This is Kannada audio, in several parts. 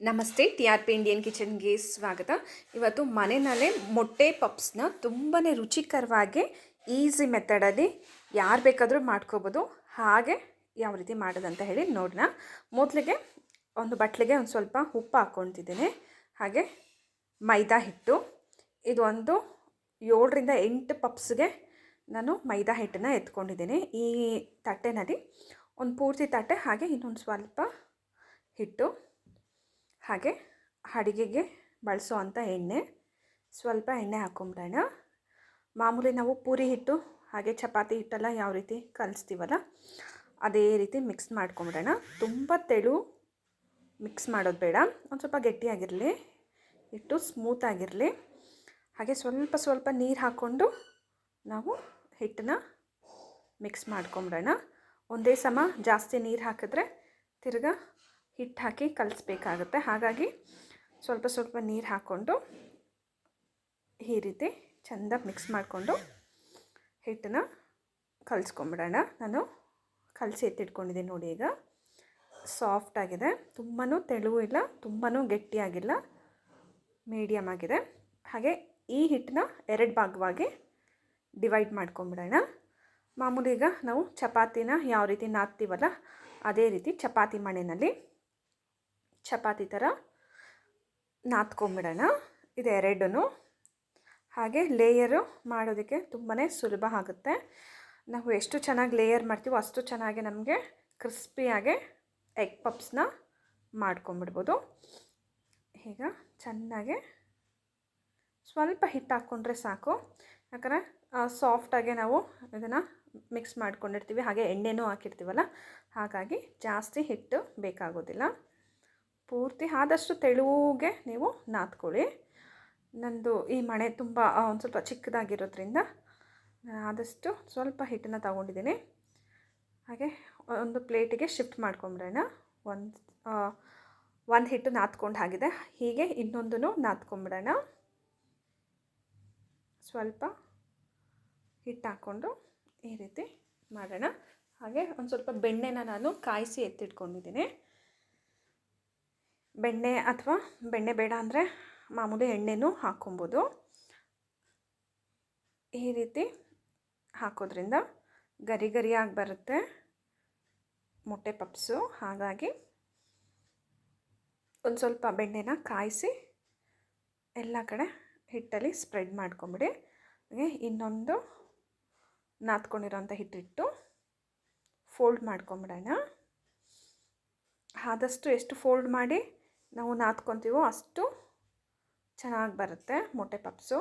ನಮಸ್ತೆ, ಟಿ ಆರ್ ಪಿ ಇಂಡಿಯನ್ ಕಿಚನ್ಗೆ ಸ್ವಾಗತ. ಇವತ್ತು ಮನೆಯಲ್ಲೇ ಮೊಟ್ಟೆ ಪಪ್ಸ್ನ ತುಂಬಾ ರುಚಿಕರವಾಗಿ, ಈಸಿ ಮೆಥಡಲ್ಲಿ ಯಾರು ಬೇಕಾದರೂ ಮಾಡ್ಕೋಬೋದು. ಹಾಗೆ ಯಾವ ರೀತಿ ಮಾಡೋದಂತ ಹೇಳಿ ನೋಡೋಣ ಮೊದಲಿಗೆ ಒಂದು ಬಟ್ಲಿಗೆ ಒಂದು ಸ್ವಲ್ಪ ಉಪ್ಪು ಹಾಕ್ಕೊತಿದ್ದೀನಿ ಹಾಗೆ ಮೈದಾ ಹಿಟ್ಟು. ಇದು ಒಂದು ಏಳರಿಂದ ಎಂಟು ಪಪ್ಸ್ಗೆ ನಾನು ಮೈದಾ ಹಿಟ್ಟನ್ನು ಎತ್ಕೊಂಡಿದ್ದೀನಿ. ಈ ತಟ್ಟೆನಲ್ಲಿ ಒಂದು ಪೂರ್ತಿ ತಟ್ಟೆ, ಹಾಗೆ ಇನ್ನೊಂದು ಸ್ವಲ್ಪ ಹಿಟ್ಟು. ಹಾಗೆ ಅಡುಗೆಗೆ ಬಳಸೋ ಅಂಥ ಎಣ್ಣೆ. ಸ್ವಲ್ಪ ಎಣ್ಣೆ ಹಾಕೊಂಬಿಡೋಣ. ಮಾಮೂಲಿ ನಾವು ಪೂರಿ ಹಿಟ್ಟು ಹಾಗೆ ಚಪಾತಿ ಹಿಟ್ಟೆಲ್ಲ ಯಾವ ರೀತಿ ಕಲಿಸ್ತೀವಲ್ಲ ಅದೇ ರೀತಿ ಮಿಕ್ಸ್ ಮಾಡ್ಕೊಂಬಿಡೋಣ. ತುಂಬ ತೆಳು ಮಿಕ್ಸ್ ಮಾಡೋದು ಬೇಡ. ಒಂದು ಸ್ವಲ್ಪ ಗಟ್ಟಿಯಾಗಿರಲಿ, ಹಿಟ್ಟು ಸ್ಮೂತ್ ಆಗಿರಲಿ. ಹಾಗೆ ಸ್ವಲ್ಪ ಸ್ವಲ್ಪ ನೀರು ಹಾಕ್ಕೊಂಡು ನಾವು ಹಿಟ್ಟನ್ನ ಮಿಕ್ಸ್ ಮಾಡ್ಕೊಂಬಿಡೋಣ. ಒಂದೇ ಸಮ ಜಾಸ್ತಿ ನೀರು ಹಾಕಿದ್ರೆ ತಿರ್ಗಾ ಹಿಟ್ಟು ಹಾಕಿ ಕಲಿಸ್ಬೇಕಾಗುತ್ತೆ. ಹಾಗಾಗಿ ಸ್ವಲ್ಪ ಸ್ವಲ್ಪ ನೀರು ಹಾಕ್ಕೊಂಡು ಈ ರೀತಿ ಚೆಂದ ಮಿಕ್ಸ್ ಮಾಡಿಕೊಂಡು ಹಿಟ್ಟನ್ನು ಕಲಿಸ್ಕೊಂಬಿಡೋಣ. ನಾನು ಕಲಸಿ ಎತ್ತಿಟ್ಕೊಂಡಿದ್ದೀನಿ ನೋಡಿ ಈಗ. ಸಾಫ್ಟ್ ಆಗಿದೆ. ತುಂಬಾ ತೆಳುವು ಇಲ್ಲ ತುಂಬಾ ಗಟ್ಟಿಯಾಗಿಲ್ಲ ಮೀಡಿಯಮ್ ಆಗಿದೆ. ಹಾಗೆ ಈ ಹಿಟ್ಟನ್ನ ಎರಡು ಭಾಗವಾಗಿ ಡಿವೈಡ್ ಮಾಡ್ಕೊಂಬಿಡೋಣ. ಮಾಮೂಲಿ ಈಗ ನಾವು ಚಪಾತಿನ ಯಾವ ರೀತಿ ನಾದ್ತೀವಲ್ಲ, ಅದೇ ರೀತಿ ಚಪಾತಿ ಮಣೆಯಲ್ಲಿ ಚಪಾತಿ ಥರ ನಾದ್ಕೊಂಬಿಡೋಣ. ಇದು ಎರಡೂ ಹಾಗೆ ಲೇಯರು ಮಾಡೋದಕ್ಕೆ ತುಂಬಾ ಸುಲಭ ಆಗುತ್ತೆ. ನಾವು ಎಷ್ಟು ಚೆನ್ನಾಗಿ ಲೇಯರ್ ಮಾಡ್ತೀವೋ ಅಷ್ಟು ಚೆನ್ನಾಗಿ ನಮಗೆ ಕ್ರಿಸ್ಪಿಯಾಗಿ ಎಗ್ ಪಪ್ಸ್ನ ಮಾಡ್ಕೊಂಬಿಡ್ಬೋದು. ಈಗ ಚೆನ್ನಾಗೆ ಸ್ವಲ್ಪ ಹಿಟ್ಟು ಹಾಕ್ಕೊಂಡ್ರೆ ಸಾಕು. ಯಾಕಂದರೆ ಸಾಫ್ಟಾಗೆ ನಾವು ಇದನ್ನು ಮಿಕ್ಸ್ ಮಾಡ್ಕೊಂಡಿರ್ತೀವಿ. ಹಾಗೆ ಎಣ್ಣೆನೂ ಹಾಕಿರ್ತೀವಲ್ಲ? ಹಾಗಾಗಿ ಜಾಸ್ತಿ ಹಿಟ್ಟು ಬೇಕಾಗೋದಿಲ್ಲ. ಪೂರ್ತಿ ಆದಷ್ಟು ತೆಳುವಿಗೆ ನೀವು ನಾದ್ಕೊಳ್ಳಿ. ನಂದು ಈ ಮಣೆ ತುಂಬ ಒಂದು ಸ್ವಲ್ಪ ಚಿಕ್ಕದಾಗಿರೋದ್ರಿಂದ ಆದಷ್ಟು ಸ್ವಲ್ಪ ಹಿಟ್ಟನ್ನು ತಗೊಂಡಿದ್ದೀನಿ. ಹಾಗೆ ಒಂದು ಪ್ಲೇಟಿಗೆ ಶಿಫ್ಟ್ ಮಾಡ್ಕೊಂಬಿಡೋಣ. ಒಂದು ಒಂದು ಹಿಟ್ಟು ನಾದ್ಕೊಂಡು ಆಗಿದೆ. ಹೀಗೆ ಇನ್ನೊಂದನ್ನು ನಾದ್ಕೊಂಬಿಡೋಣ. ಸ್ವಲ್ಪ ಹಿಟ್ಟು ಹಾಕ್ಕೊಂಡು ಈ ರೀತಿ ಮಾಡೋಣ. ಹಾಗೆ ಒಂದು ಸ್ವಲ್ಪ ಬೆಣ್ಣೆನ ನಾನು ಕಾಯಿಸಿ ಎತ್ತಿಟ್ಕೊಂಡಿದ್ದೀನಿ. ಬೆಣ್ಣೆ ಅಥವಾ ಬೆಣ್ಣೆ ಬೇಡ ಅಂದರೆ ಮಾಮೂಲಿ ಎಣ್ಣೆನೂ ಹಾಕ್ಕೊಬೋದು. ಈ ರೀತಿ ಹಾಕೋದ್ರಿಂದ ಗರಿ ಗರಿಯಾಗಿ ಬರುತ್ತೆ ಮೊಟ್ಟೆ ಪಪ್ಸು. ಹಾಗಾಗಿ ಒಂದು ಸ್ವಲ್ಪ ಬೆಣ್ಣೆನ ಕಾಯಿಸಿ ಎಲ್ಲ ಕಡೆ ಹಿಟ್ಟಲ್ಲಿ ಸ್ಪ್ರೆಡ್ ಮಾಡ್ಕೊಂಬಿಡಿ. ಹಾಗೆ ಇನ್ನೊಂದು ನಾದ್ಕೊಂಡಿರೋಂಥ ಹಿಟ್ಟಿಟ್ಟು ಫೋಲ್ಡ್ ಮಾಡ್ಕೊಂಬಿಡೋಣ. ಆದಷ್ಟು ಎಷ್ಟು ಫೋಲ್ಡ್ ಮಾಡಿ ನಾವು ನಾದ್ಕೊತೀವೋ ಅಷ್ಟು ಚೆನ್ನಾಗಿ ಬರುತ್ತೆ ಮೊಟ್ಟೆ ಪಪ್ಸು.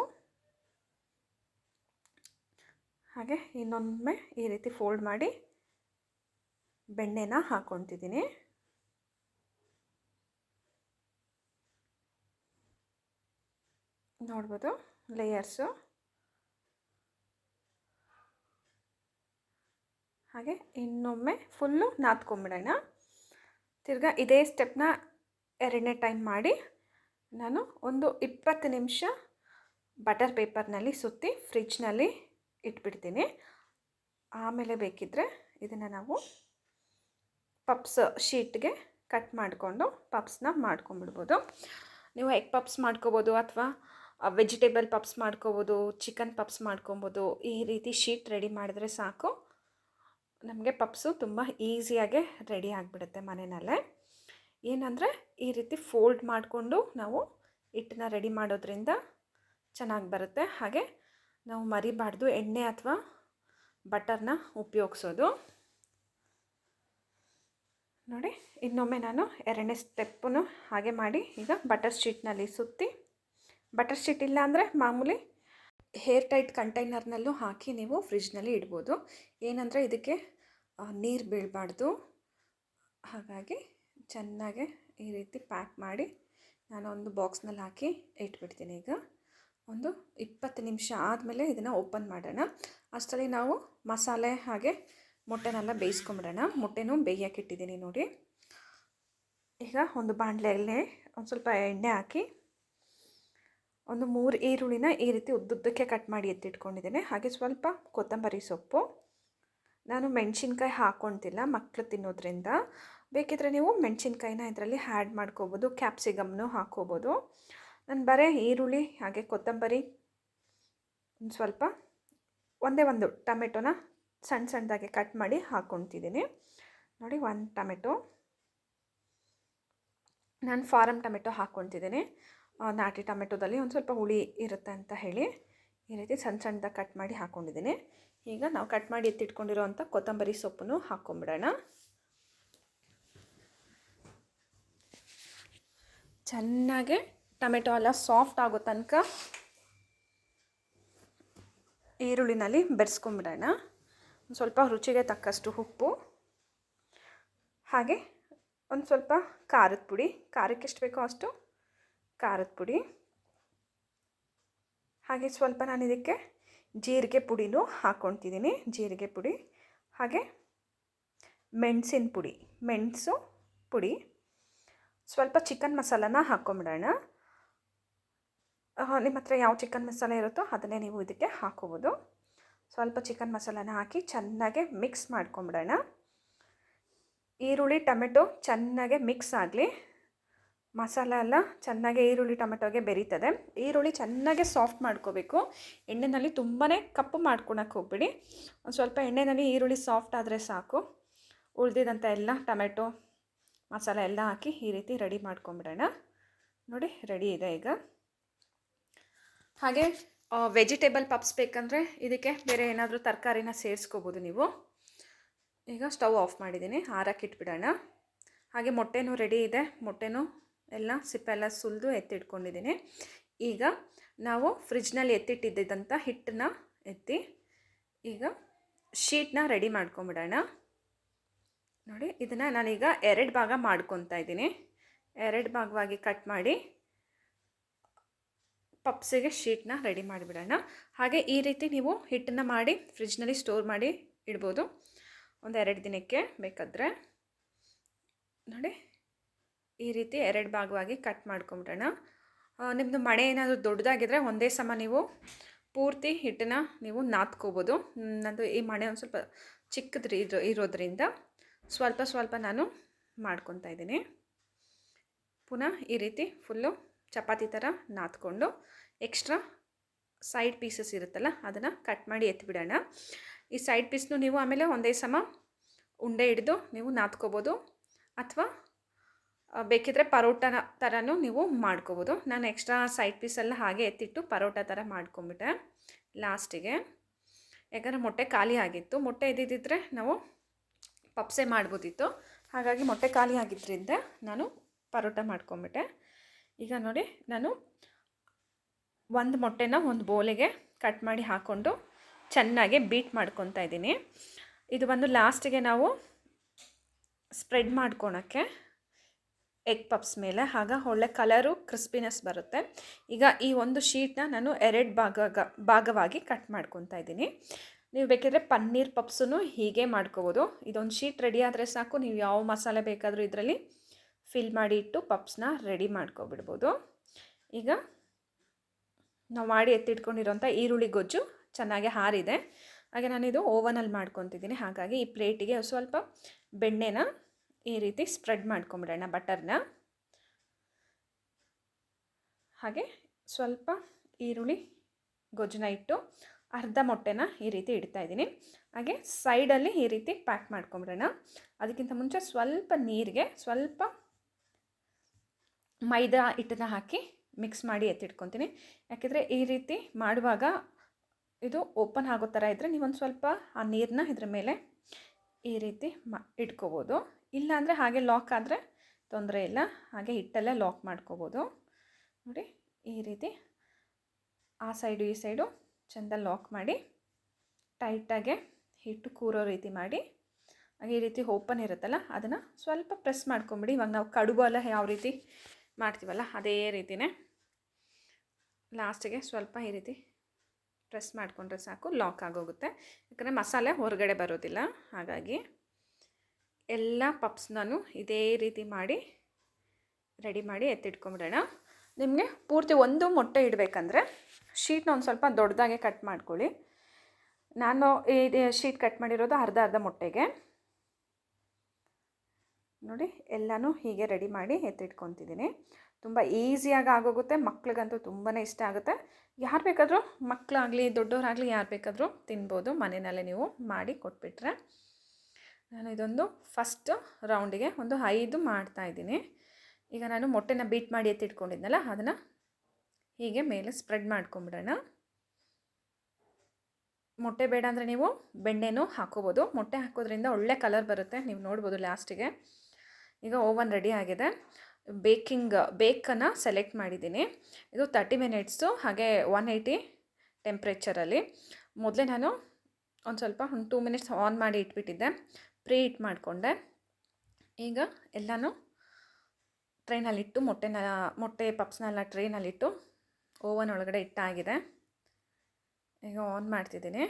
ಹಾಗೆ ಇನ್ನೊಮ್ಮೆ ಈ ರೀತಿ ಫೋಲ್ಡ್ ಮಾಡಿ ಬೆಣ್ಣೆನ ಹಾಕ್ಕೊತಿದ್ದೀನಿ ನೋಡ್ಬೋದು ಲೇಯರ್ಸು. ಹಾಗೆ ಇನ್ನೊಮ್ಮೆ ಫುಲ್ಲು ನಾದ್ಕೊಂಬಿಡೋಣ. ತಿರ್ಗಾ ಇದೇ ಸ್ಟೆಪ್ನ ಎರಡನೇ ಟೈಮ್ ಮಾಡಿ ನಾನು ಒಂದು ಇಪ್ಪತ್ತು ನಿಮಿಷ ಬಟರ್ ಪೇಪರ್ನಲ್ಲಿ ಸುತ್ತಿ ಫ್ರಿಜ್ನಲ್ಲಿ ಇಟ್ಬಿಡ್ತೀನಿ. ಆಮೇಲೆ ಬೇಕಿದ್ದರೆ ಇದನ್ನು ನಾವು ಪಪ್ಸ್ ಶೀಟ್ಗೆ ಕಟ್ ಮಾಡಿಕೊಂಡು ಪಪ್ಸ್ನ ಮಾಡ್ಕೊಂಬಿಡ್ಬೋದು ನೀವು ಎಗ್ ಪಪ್ಸ್ ಮಾಡ್ಕೋಬೋದು ಅಥವಾ ವೆಜಿಟೇಬಲ್ ಪಪ್ಸ್ ಮಾಡ್ಕೋಬೋದು ಚಿಕನ್ ಪಪ್ಸ್ ಮಾಡ್ಕೊಬೋದು, ಈ ರೀತಿ ಶೀಟ್ ರೆಡಿ ಮಾಡಿದ್ರೆ ಸಾಕು. ನಮಗೆ ಪಪ್ಸು ತುಂಬ ಈಸಿಯಾಗೆ ರೆಡಿ ಆಗಿಬಿಡುತ್ತೆ ಮನೆಯಲ್ಲೇ. ಏನಂದರೆ ಈ ರೀತಿ ಫೋಲ್ಡ್ ಮಾಡಿಕೊಂಡು ನಾವು ಹಿಟ್ಟನ್ನ ರೆಡಿ ಮಾಡೋದ್ರಿಂದ ಚೆನ್ನಾಗಿ ಬರುತ್ತೆ. ಹಾಗೆ ನಾವು ಮರಿಬಾರ್ದು ಎಣ್ಣೆ ಅಥವಾ ಬಟರ್ನ ಉಪಯೋಗಿಸೋದು. ನೋಡಿ, ಇನ್ನೊಮ್ಮೆ ನಾನು ಎರಡನೇ ಸ್ಟೆಪ್ಪನ್ನು ಹಾಗೆ ಮಾಡಿ ಈಗ ಬಟರ್ ಶೀಟ್ನಲ್ಲಿ ಸುತ್ತಿ ಬಟರ್ ಶೀಟ್ ಇಲ್ಲ ಅಂದರೆ ಮಾಮೂಲಿ ಹೇರ್ ಟೈಟ್ ಕಂಟೈನರ್ನಲ್ಲೂ ಹಾಕಿ ನೀವು ಫ್ರಿಜ್ನಲ್ಲಿ ಇಡ್ಬೋದು. ಏನಂದರೆ ಇದಕ್ಕೆ ನೀರು ಬೀಳಬಾರ್ದು. ಹಾಗಾಗಿ ಚೆನ್ನಾಗೆ ಈ ರೀತಿ ಪ್ಯಾಕ್ ಮಾಡಿ ನಾನು ಒಂದು ಬಾಕ್ಸ್ನಲ್ಲಿ ಹಾಕಿ ಇಟ್ಬಿಡ್ತೀನಿ ಈಗ. ಒಂದು ಇಪ್ಪತ್ತು ನಿಮಿಷ ಆದಮೇಲೆ ಇದನ್ನು ಓಪನ್ ಮಾಡೋಣ. ಅಷ್ಟರಲ್ಲಿ ನಾವು ಮಸಾಲೆ ಹಾಗೆ ಮೊಟ್ಟೆನೆಲ್ಲ ಬೇಯಿಸ್ಕೊಂಬಿಡೋಣ. ಮೊಟ್ಟೆನೂ ಬೇಯೋಕ್ಕಿಟ್ಟಿದ್ದೀನಿ ನೋಡಿ. ಈಗ ಒಂದು ಬಾಣಲೆಯಲ್ಲೇ ಒಂದು ಸ್ವಲ್ಪ ಎಣ್ಣೆ ಹಾಕಿ ಒಂದು ಮೂರು ಈರುಳ್ಳಿನ ಈ ರೀತಿ ಉದ್ದುದ್ದಕ್ಕೆ ಕಟ್ ಮಾಡಿ ಎತ್ತಿಟ್ಕೊಂಡಿದ್ದೇನೆ. ಹಾಗೆ ಸ್ವಲ್ಪ ಕೊತ್ತಂಬರಿ ಸೊಪ್ಪು. ನಾನು ಮೆಣಸಿನ್ಕಾಯಿ ಹಾಕ್ಕೊತಿಲ್ಲ ಮಕ್ಕಳು ತಿನ್ನೋದ್ರಿಂದ. ಬೇಕಿದ್ರೆ ನೀವು ಮೆಣಸಿನ್ಕಾಯಿನ ಇದರಲ್ಲಿ ಆ್ಯಡ್ ಮಾಡ್ಕೋಬೋದು ಕ್ಯಾಪ್ಸಿಗಮ್ನು ಹಾಕ್ಕೋಬೋದು. ನಾನು ಬರೀ ಈರುಳ್ಳಿ, ಹಾಗೆ ಕೊತ್ತಂಬರಿ, ಒಂದು ಸ್ವಲ್ಪ, ಒಂದೇ ಒಂದು ಟೊಮೆಟೊನ ಸಣ್ಣ ಸಣ್ಣದಾಗಿ ಕಟ್ ಮಾಡಿ ಹಾಕ್ಕೊತಿದ್ದೀನಿ ನೋಡಿ, ಒಂದು ಟೊಮೆಟೊ. ನಾನು ಫಾರಮ್ ಟೊಮೆಟೊ ಹಾಕ್ಕೊತಿದ್ದೀನಿ ನಾಟಿ ಟೊಮೆಟೊದಲ್ಲಿ ಒಂದು ಸ್ವಲ್ಪ ಹುಳಿ ಇರುತ್ತೆ ಅಂತ ಹೇಳಿ ಈ ರೀತಿ ಸಣ್ಣ ಸಣ್ಣದಾಗಿ ಕಟ್ ಮಾಡಿ ಹಾಕ್ಕೊಂಡಿದ್ದೀನಿ. ಈಗ ನಾವು ಕಟ್ ಮಾಡಿ ಎತ್ತಿಟ್ಕೊಂಡಿರೋ ಅಂಥ ಕೊತ್ತಂಬರಿ ಸೊಪ್ಪನ್ನು ಹಾಕ್ಕೊಂಬಿಡೋಣ. ಚೆನ್ನಾಗೆ ಟೊಮೆಟೊ ಎಲ್ಲ ಸಾಫ್ಟ್ ಆಗೋ ತನಕ ಈರುಳ್ಳಿನಲ್ಲಿ ಬೆರೆಸ್ಕೊಂಬಿಡೋಣ. ಒಂದು ಸ್ವಲ್ಪ ರುಚಿಗೆ ತಕ್ಕಷ್ಟು ಉಪ್ಪು. ಹಾಗೆ ಒಂದು ಸ್ವಲ್ಪ ಖಾರದ ಪುಡಿ. ಖಾರಕ್ಕೆ ಎಷ್ಟು ಬೇಕೋ ಅಷ್ಟು ಖಾರದ ಪುಡಿ. ಹಾಗೆ ಸ್ವಲ್ಪ ನಾನು ಇದಕ್ಕೆ ಜೀರಿಗೆ ಪುಡಿನೂ ಹಾಕ್ಕೊತಿದ್ದೀನಿ ಜೀರಿಗೆ ಪುಡಿ. ಹಾಗೆ ಮೆಣಸಿನ ಪುಡಿ. ಮೆಣಸು ಪುಡಿ. ಸ್ವಲ್ಪ ಚಿಕನ್ ಮಸಾಲನ ಹಾಕೊಂಬಿಡೋಣ. ನಿಮ್ಮ ಹತ್ರ ಯಾವ ಚಿಕನ್ ಮಸಾಲೆ ಇರುತ್ತೋ ಅದನ್ನೇ ನೀವು ಇದಕ್ಕೆ ಹಾಕೋಬೋದು. ಸ್ವಲ್ಪ ಚಿಕನ್ ಮಸಾಲನ ಹಾಕಿ ಚೆನ್ನಾಗೆ ಮಿಕ್ಸ್ ಮಾಡ್ಕೊಂಬಿಡೋಣ. ಈರುಳ್ಳಿ, ಟೊಮೆಟೊ ಚೆನ್ನಾಗೆ ಮಿಕ್ಸ್ ಆಗಲಿ. ಮಸಾಲ ಎಲ್ಲ ಚೆನ್ನಾಗಿ ಈರುಳ್ಳಿ, ಟೊಮೆಟೊಗೆ ಬೆರೀತದೆ. ಈರುಳ್ಳಿ ಚೆನ್ನಾಗೆ ಸಾಫ್ಟ್ ಮಾಡ್ಕೋಬೇಕು. ಎಣ್ಣೆನಲ್ಲಿ ತುಂಬಾ ಕಪ್ಪು ಮಾಡ್ಕೊಳಕ್ಕೆ ಹೋಗ್ಬಿಡಿ. ಒಂದು ಸ್ವಲ್ಪ ಎಣ್ಣೆಯಲ್ಲಿ ಈರುಳ್ಳಿ ಸಾಫ್ಟ್ ಆದರೆ ಸಾಕು. ಉಳಿದಿದಂಥ ಎಲ್ಲ ಟೊಮೆಟೊ ಮಸಾಲ ಎಲ್ಲ ಹಾಕಿ ಈ ರೀತಿ ರೆಡಿ ಮಾಡ್ಕೊಂಬಿಡೋಣ. ನೋಡಿ, ರೆಡಿ ಇದೆ ಈಗ. ಹಾಗೆ ವೆಜಿಟೇಬಲ್ ಪಪ್ಸ್ ಬೇಕಂದರೆ ಇದಕ್ಕೆ ಬೇರೆ ಏನಾದರೂ ತರಕಾರಿನ ಸೇರಿಸ್ಕೋಬೋದು ನೀವು. ಈಗ ಸ್ಟವ್ ಆಫ್ ಮಾಡಿದ್ದೀನಿ, ಹಾರಕ್ಕೆ ಇಟ್ಬಿಡೋಣ. ಹಾಗೆ ಮೊಟ್ಟೆನೂ ರೆಡಿ ಇದೆ. ಮೊಟ್ಟೆನೂ ಎಲ್ಲ ಸಿಪ್ಪೆಲ್ಲ ಸುಲಿದು ಎತ್ತಿಟ್ಕೊಂಡಿದ್ದೀನಿ. ಈಗ ನಾವು ಫ್ರಿಜ್ನಲ್ಲಿ ಎತ್ತಿಟ್ಟಿದ್ದಂಥ ಹಿಟ್ಟನ್ನ ಎತ್ತಿ ಈಗ ಶೀಟ್ನ ರೆಡಿ ಮಾಡ್ಕೊಂಬಿಡೋಣ. ನೋಡಿ, ಇದನ್ನು ನಾನೀಗ ಎರಡು ಭಾಗ ಮಾಡ್ಕೊತಾ ಇದ್ದೀನಿ. ಎರಡು ಭಾಗವಾಗಿ ಕಟ್ ಮಾಡಿ ಪಪ್ಸಿಗೆ ಶೀಟ್ನ ರೆಡಿ ಮಾಡಿಬಿಡೋಣ. ಹಾಗೆ ಈ ರೀತಿ ನೀವು ಹಿಟ್ಟನ್ನು ಮಾಡಿ ಫ್ರಿಜ್ನಲ್ಲಿ ಸ್ಟೋರ್ ಮಾಡಿ ಇಡ್ಬೋದು. ಒಂದು ಎರಡು ದಿನಕ್ಕೆ ಬೇಕಾದರೆ. ನೋಡಿ, ಈ ರೀತಿ ಎರಡು ಭಾಗವಾಗಿ ಕಟ್ ಮಾಡ್ಕೊಂಬಿಡೋಣ. ನಿಮ್ಮದು ಮಣೆ ಏನಾದರೂ ದೊಡ್ಡದಾಗಿದ್ದರೆ ಒಂದೇ ಸಮ ನೀವು ಪೂರ್ತಿ ಹಿಟ್ಟನ್ನ ನೀವು ನಾದ್ಕೋಬೋದು ನಂದು ಈ ಮಣೆ ಒಂದು ಸ್ವಲ್ಪ ಚಿಕ್ಕದ್ರಿ ಇರೋ ಇರೋದ್ರಿಂದ. ಸ್ವಲ್ಪ ಸ್ವಲ್ಪ ನಾನು ಮಾಡ್ಕೊತಾ ಇದ್ದೀನಿ. ಪುನಃ ಈ ರೀತಿ ಫುಲ್ಲು ಚಪಾತಿ ಥರ ನಾದ್ಕೊಂಡು ಎಕ್ಸ್ಟ್ರಾ ಸೈಡ್ ಪೀಸಸ್ ಇರುತ್ತಲ್ಲ ಅದನ್ನು ಕಟ್ ಮಾಡಿ ಎತ್ತಿಬಿಡೋಣ ಈ ಸೈಡ್ ಪೀಸ್ನು ನೀವು ಆಮೇಲೆ ಒಂದೇ ಸಮ ಉಂಡೆ ಹಿಡಿದು ನೀವು ನಾದ್ಕೋಬೋದು ಅಥವಾ ಬೇಕಿದ್ರೆ ಪರೋಟನ ಥರನೂ ನೀವು ಮಾಡ್ಕೋಬೋದು. ನಾನು ಎಕ್ಸ್ಟ್ರಾ ಸೈಡ್ ಪೀಸೆಲ್ಲ ಹಾಗೆ ಎತ್ತಿಟ್ಟು ಪರೋಟ ಥರ ಮಾಡ್ಕೊಂಬಿಟ್ಟೆ ಲಾಸ್ಟಿಗೆ. ಯಾಕಂದರೆ ಮೊಟ್ಟೆ ಖಾಲಿ ಆಗಿತ್ತು. ಮೊಟ್ಟೆ ಇದ್ದಿದ್ದರೆ ನಾವು ಪಪ್ಸೆ ಮಾಡ್ಬೋದಿತ್ತು. ಹಾಗಾಗಿ ಮೊಟ್ಟೆ ಖಾಲಿ ಆಗಿದ್ದರಿಂದ ನಾನು ಪರೋಟ ಮಾಡ್ಕೊಂಬಿಟ್ಟೆ. ಈಗ ನೋಡಿ, ನಾನು ಒಂದು ಮೊಟ್ಟೆನ ಒಂದು ಬೋಲೆಗೆ ಕಟ್ ಮಾಡಿ ಹಾಕ್ಕೊಂಡು ಚೆನ್ನಾಗಿ ಬೀಟ್ ಮಾಡ್ಕೊತಾ ಇದ್ದೀನಿ. ಇದು ಬಂದು ಲಾಸ್ಟಿಗೆ ನಾವು ಸ್ಪ್ರೆಡ್ ಮಾಡ್ಕೊಳಕ್ಕೆ ಎಗ್ ಪಪ್ಸ್ ಮೇಲೆ. ಆಗ ಒಳ್ಳೆ ಕಲರು ಕ್ರಿಸ್ಪಿನೆಸ್ ಬರುತ್ತೆ. ಈಗ ಈ ಒಂದು ಶೀಟ್ನ ನಾನು ಎರಡು ಭಾಗ ಭಾಗವಾಗಿ ಕಟ್ ಮಾಡ್ಕೊತಾ ಇದ್ದೀನಿ. ನೀವು ಬೇಕಿದ್ರೆ ಪನ್ನೀರ್ ಪಪ್ಸನ್ನು ಹೀಗೆ ಮಾಡ್ಕೋಬೋದು. ಇದೊಂದು ಶೀಟ್ ರೆಡಿ ಆದರೆ ಸಾಕು. ನೀವು ಯಾವ ಮಸಾಲೆ ಬೇಕಾದರೂ ಇದರಲ್ಲಿ ಫಿಲ್ ಮಾಡಿ ಇಟ್ಟು ಪಪ್ಸ್ನ ರೆಡಿ ಮಾಡ್ಕೊಬಿಡ್ಬೋದು. ಈಗ ನಾವು ಮಾಡಿ ಎತ್ತಿಟ್ಕೊಂಡಿರೋಂಥ ಈರುಳ್ಳಿ ಗೊಜ್ಜು ಚೆನ್ನಾಗಿ ಹಾರಿದೆ. ಹಾಗೆ ನಾನಿದು ಓವನಲ್ಲಿ ಮಾಡ್ಕೊತಿದ್ದೀನಿ. ಹಾಗಾಗಿ ಈ ಪ್ಲೇಟಿಗೆ ಸ್ವಲ್ಪ ಬೆಣ್ಣೆನ ಈ ರೀತಿ ಸ್ಪ್ರೆಡ್ ಮಾಡ್ಕೊಂಬಿಡೋಣ, ಬಟರ್ನ. ಹಾಗೆ ಸ್ವಲ್ಪ ಈರುಳ್ಳಿ ಗೊಜ್ಜನ್ನ ಇಟ್ಟು ಅರ್ಧ ಮೊಟ್ಟೆನ ಈ ರೀತಿ ಇಡ್ತಾ ಇದ್ದೀನಿ. ಹಾಗೆ ಸೈಡಲ್ಲಿ ಈ ರೀತಿ ಪ್ಯಾಕ್ ಮಾಡ್ಕೊಂಬಿಡೋಣ. ಅದಕ್ಕಿಂತ ಮುಂಚೆ ಸ್ವಲ್ಪ ನೀರಿಗೆ ಸ್ವಲ್ಪ ಮೈದಾ ಹಿಟ್ಟನ್ನ ಹಾಕಿ ಮಿಕ್ಸ್ ಮಾಡಿ ಎತ್ತಿಟ್ಕೊತೀನಿ. ಯಾಕೆಂದರೆ ಈ ರೀತಿ ಮಾಡುವಾಗ ಇದು ಓಪನ್ ಆಗೋ ಥರ ಇದ್ದರೆ ನೀವೊಂದು ಸ್ವಲ್ಪ ಆ ನೀರನ್ನ ಇದ್ರ ಮೇಲೆ ಈ ರೀತಿ ಮಾ ಇಟ್ಕೋಬೋದು. ಇಲ್ಲಾಂದರೆ ಹಾಗೆ ಲಾಕ್ ಆದರೆ ತೊಂದರೆ ಇಲ್ಲ. ಹಾಗೆ ಹಿಟ್ಟಲ್ಲೇ ಲಾಕ್ ಮಾಡ್ಕೋಬೋದು. ನೋಡಿ ಈ ರೀತಿ ಆ ಸೈಡು ಈ ಸೈಡು ಚೆಂದ ಲಾಕ್ ಮಾಡಿ ಟೈಟಾಗೆ ಹಿಟ್ಟು ಕೂರೋ ರೀತಿ ಮಾಡಿ. ಈ ರೀತಿ ಓಪನ್ ಇರುತ್ತಲ್ಲ, ಅದನ್ನು ಸ್ವಲ್ಪ ಪ್ರೆಸ್ ಮಾಡ್ಕೊಂಬಿಡಿ. ಇವಾಗ ನಾವು ಕಡುಬು ಎಲ್ಲ ಯಾವ ರೀತಿ ಮಾಡ್ತೀವಲ್ಲ, ಅದೇ ರೀತಿಯೇ ಲಾಸ್ಟಿಗೆ ಸ್ವಲ್ಪ ಈ ರೀತಿ ಪ್ರೆಸ್ ಮಾಡಿಕೊಂಡ್ರೆ ಸಾಕು, ಲಾಕ್ ಆಗೋಗುತ್ತೆ. ಯಾಕಂದರೆ ಮಸಾಲೆ ಹೊರಗಡೆ ಬರೋದಿಲ್ಲ, ಹಾಗಾಗಿ ಎಲ್ಲ ಪಪ್ಸ್ನೂ ಇದೇ ರೀತಿ ಮಾಡಿ, ರೆಡಿ ಮಾಡಿ ಎತ್ತಿಟ್ಕೊಂಬಿಡೋಣ. ನಿಮಗೆ ಪೂರ್ತಿ ಒಂದು ಮೊಟ್ಟೆ ಇಡಬೇಕಂದ್ರೆ ಶೀಟ್ನ ಒಂದು ಸ್ವಲ್ಪ ದೊಡ್ಡದಾಗೆ ಕಟ್ ಮಾಡ್ಕೊಳ್ಳಿ. ನಾನು ಈ ಶೀಟ್ ಕಟ್ ಮಾಡಿರೋದು ಅರ್ಧ ಅರ್ಧ ಮೊಟ್ಟೆಗೆ. ನೋಡಿ, ಎಲ್ಲನೂ ಹೀಗೆ ರೆಡಿ ಮಾಡಿ ಎತ್ತಿಟ್ಕೊತಿದ್ದೀನಿ. ತುಂಬ ಈಸಿಯಾಗಿ ಆಗೋಗುತ್ತೆ, ಮಕ್ಳಿಗಂತೂ ತುಂಬಾ ಇಷ್ಟ ಆಗುತ್ತೆ. ಯಾರು ಬೇಕಾದರೂ ಮಕ್ಕಳಾಗಲಿ ದೊಡ್ಡವರಾಗಲಿ ಯಾರು ಬೇಕಾದರೂ ತಿನ್ಬೋದು, ಮನೆಯಲ್ಲೇ ನೀವು ಮಾಡಿ ಕೊಟ್ಬಿಟ್ರೆ. ನಾನು ಇದೊಂದು ಫಸ್ಟ್ ರೌಂಡಿಗೆ ಒಂದು ಐದು ಮಾಡ್ತಾಯಿದ್ದೀನಿ ಈಗ ನಾನು ಮೊಟ್ಟೆನ ಬೀಟ್ ಮಾಡಿ ಎತ್ತಿಟ್ಕೊಂಡಿದ್ನಲ್ಲ, ಅದನ್ನು ಹೀಗೆ ಮೇಲೆ ಸ್ಪ್ರೆಡ್ ಮಾಡ್ಕೊಂಬಿಡೋಣ. ಮೊಟ್ಟೆ ಬೇಡ ಅಂದರೆ ನೀವು ಬೆಣ್ಣೆನೂ ಹಾಕೋಬೋದು. ಮೊಟ್ಟೆ ಹಾಕೋದ್ರಿಂದ ಒಳ್ಳೆ ಕಲರ್ ಬರುತ್ತೆ. ನೀವು ನೋಡ್ಬೋದು ಲಾಸ್ಟಿಗೆ ಈಗ ಓವನ್ ರೆಡಿ ಆಗಿದೆ. ಬೇಕಿಂಗ್ ಬೇಕನ್ನು ಸೆಲೆಕ್ಟ್ ಮಾಡಿದ್ದೀನಿ. ಇದು ತರ್ಟಿ ಮಿನಿಟ್ಸು ಹಾಗೆ ಒನ್ ಏಯ್ಟಿ ಟೆಂಪ್ರೇಚರಲ್ಲಿ ಮೊದಲೇ ನಾನು ಒಂದು ಸ್ವಲ್ಪ, ಒಂದು ಟೂ ಮಿನಿಟ್ಸ್ ಆನ್ ಮಾಡಿ ಇಟ್ಬಿಟ್ಟಿದ್ದೆ. ಪ್ರೀ ಹೀಟ್ ಮಾಡಿಕೊಂಡೆ. ಈಗ ಎಲ್ಲನೂ ಟ್ರೈನಲ್ಲಿಟ್ಟು ಮೊಟ್ಟೆನ, ಮೊಟ್ಟೆ ಪಪ್ಸ್ನೆಲ್ಲ ಟ್ರೈನಲ್ಲಿಟ್ಟು ಓವನ್ ಒಳಗಡೆ ಇಟ್ಟಾಗಿದೆ. ಈಗ ಆನ್ ಮಾಡ್ತಿದ್ದೀನಿ.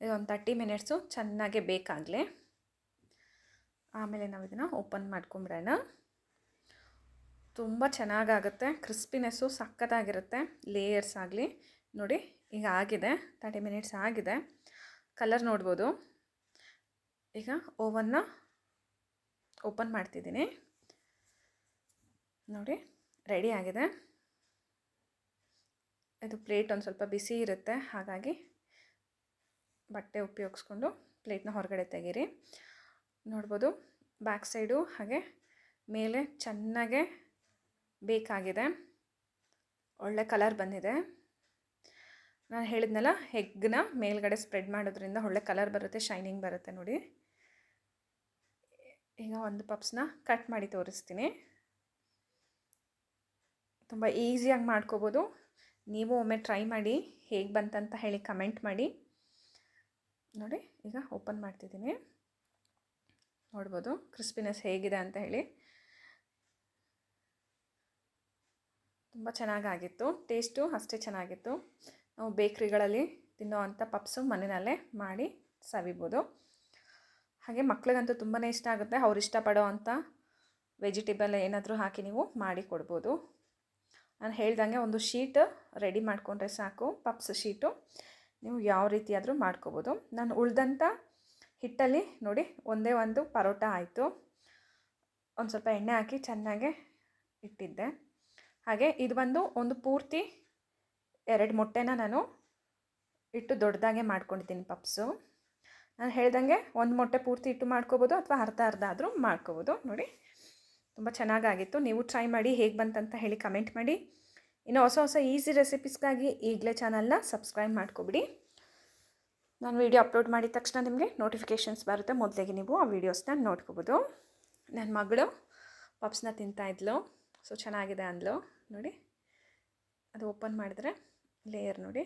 ಇದೊಂದು ತರ್ಟಿ ಮಿನಿಟ್ಸು ಚೆನ್ನಾಗೆ ಬೇಕಾಗಲಿ ಆಮೇಲೆ ನಾವು ಇದನ್ನು ಓಪನ್ ಮಾಡ್ಕೊಂಬಿಡೋಣ ತುಂಬ ಚೆನ್ನಾಗಾಗುತ್ತೆ. ಕ್ರಿಸ್ಪಿನೆಸ್ಸು ಸಖತ್ತಾಗಿರುತ್ತೆ. ಲೇಯರ್ಸ್ ಆಗಲಿ. ನೋಡಿ, ಈಗ ಆಗಿದೆ. ತರ್ಟಿ ಮಿನಿಟ್ಸ್ ಆಗಿದೆ. ಕಲರ್ ನೋಡ್ಬೋದು. ಈಗ ಓವನ್ನ ಓಪನ್ ಮಾಡ್ತಿದ್ದೀನಿ. ನೋಡಿ ರೆಡಿ ಆಗಿದೆ. ಇದು ಪ್ಲೇಟ್ ಒಂದು ಸ್ವಲ್ಪ ಬಿಸಿ ಇರುತ್ತೆ. ಹಾಗಾಗಿ ಬಟ್ಟೆ ಉಪಯೋಗಿಸ್ಕೊಂಡು ಪ್ಲೇಟ್ನ ಹೊರಗಡೆ ತೆಗೀರಿ. ನೋಡ್ಬೋದು ಬ್ಯಾಕ್ ಸೈಡು ಹಾಗೆ ಮೇಲೆ ಚೆನ್ನಾಗೆ ಬೇಕಾಗಿದೆ. ಒಳ್ಳೆ ಕಲರ್ ಬಂದಿದೆ. ನಾನು ಹೇಳಿದ್ನಲ್ಲ ಎಗ್ನ ಮೇಲ್ಗಡೆ ಸ್ಪ್ರೆಡ್ ಮಾಡೋದ್ರಿಂದ ಒಳ್ಳೆ ಕಲರ್ ಬರುತ್ತೆ ಶೈನಿಂಗ್ ಬರುತ್ತೆ ನೋಡಿ. ಈಗ ಒಂದು ಪಪ್ಸ್ನ ಕಟ್ ಮಾಡಿ ತೋರಿಸ್ತೀನಿ. ತುಂಬ ಈಸಿಯಾಗಿ ಮಾಡ್ಕೋಬೋದು. ನೀವು ಒಮ್ಮೆ ಟ್ರೈ ಮಾಡಿ ಹೇಗೆ ಬಂತಂತ ಹೇಳಿ ಕಮೆಂಟ್ ಮಾಡಿ. ನೋಡಿ, ಈಗ ಓಪನ್ ಮಾಡ್ತಿದ್ದೀನಿ. ನೋಡ್ಬೋದು ಕ್ರಿಸ್ಪಿನೆಸ್ ಹೇಗಿದೆ ಅಂತ ಹೇಳಿ. ತುಂಬ ಚೆನ್ನಾಗಾಗಿತ್ತು ಟೇಸ್ಟು ಅಷ್ಟೇ ಚೆನ್ನಾಗಿತ್ತು. ನಾವು ಬೇಕ್ರಿಗಳಲ್ಲಿ ತಿನ್ನೋ ಅಂಥ ಪಪ್ಸು ಮನೆಯಲ್ಲೇ ಮಾಡಿ ಸವಿಬೋದು. ಹಾಗೆ ಮಕ್ಳಿಗಂತೂ ತುಂಬಾ ಇಷ್ಟ ಆಗುತ್ತೆ, ಅವ್ರು ಇಷ್ಟಪಡೋ ಅಂಥ ವೆಜಿಟೇಬಲ್ ಏನಾದರೂ ಹಾಕಿ ನೀವು ಮಾಡಿ ಕೊಡ್ಬೋದು. ನಾನು ಹೇಳ್ದಂಗೆ ಒಂದು ಶೀಟ್ ರೆಡಿ ಮಾಡಿಕೊಂಡ್ರೆ ಸಾಕು, ಪಪ್ಸ್ ಶೀಟು. ನೀವು ಯಾವ ರೀತಿಯಾದರೂ ಮಾಡ್ಕೋಬೋದು. ನಾನು ಉಳ್ದಂಥ ಹಿಟ್ಟಲ್ಲಿ ನೋಡಿ, ಒಂದೇ ಒಂದು ಪರೋಟ ಆಯಿತು. ಒಂದು ಸ್ವಲ್ಪ ಎಣ್ಣೆ ಹಾಕಿ ಚೆನ್ನಾಗೆ ಇಟ್ಟಿದ್ದೆ. ಹಾಗೆ ಇದು ಬಂದು ಒಂದು ಪೂರ್ತಿ ಎರಡು ಮೊಟ್ಟೆನ ನಾನು ಇಟ್ಟು ದೊಡ್ಡದಾಗೆ ಮಾಡ್ಕೊಂಡಿದ್ದೀನಿ ಪಪ್ಸು. ನಾನು ಹೇಳ್ದಂಗೆ ಒಂದು ಮೊಟ್ಟೆ ಪೂರ್ತಿ ಇಟ್ಟು ಮಾಡ್ಕೋಬೋದು ಅಥವಾ ಅರ್ಧ ಅರ್ಧ ಆದರೂ ಮಾಡ್ಕೋಬೋದು. ನೋಡಿ ತುಂಬ ಚೆನ್ನಾಗಾಗಿತ್ತು. ನೀವು ಟ್ರೈ ಮಾಡಿ ಹೇಗೆ ಬಂತಂತ ಹೇಳಿ ಕಮೆಂಟ್ ಮಾಡಿ. ಇನ್ನು ಹೊಸ ಹೊಸ ಈಸಿ ರೆಸಿಪೀಸ್ಗಾಗಿ ಈಗಲೇ ಚಾನಲ್ನ ಸಬ್ಸ್ಕ್ರೈಬ್ ಮಾಡ್ಕೊಬಿಡಿ. ನಾನು ವಿಡಿಯೋ ಅಪ್ಲೋಡ್ ಮಾಡಿದ ತಕ್ಷಣ ನಿಮಗೆ ನೋಟಿಫಿಕೇಷನ್ಸ್ ಬರುತ್ತೆ. ಮೊದಲಿಗೆ ನೀವು ಆ ವೀಡಿಯೋಸ್ನ ನೋಡ್ಕೋಬೋದು. ನನ್ನ ಮಗಳು ಪಪ್ಸ್ನ ತಿಂತಾಯಿದ್ಲು ಸೊ ಚೆನ್ನಾಗಿದೆ ಅಂದ್ಲು. ನೋಡಿ, ಅದು ಓಪನ್ ಮಾಡಿದ್ರೆ ಲೇಯರ್ ನೋಡಿ.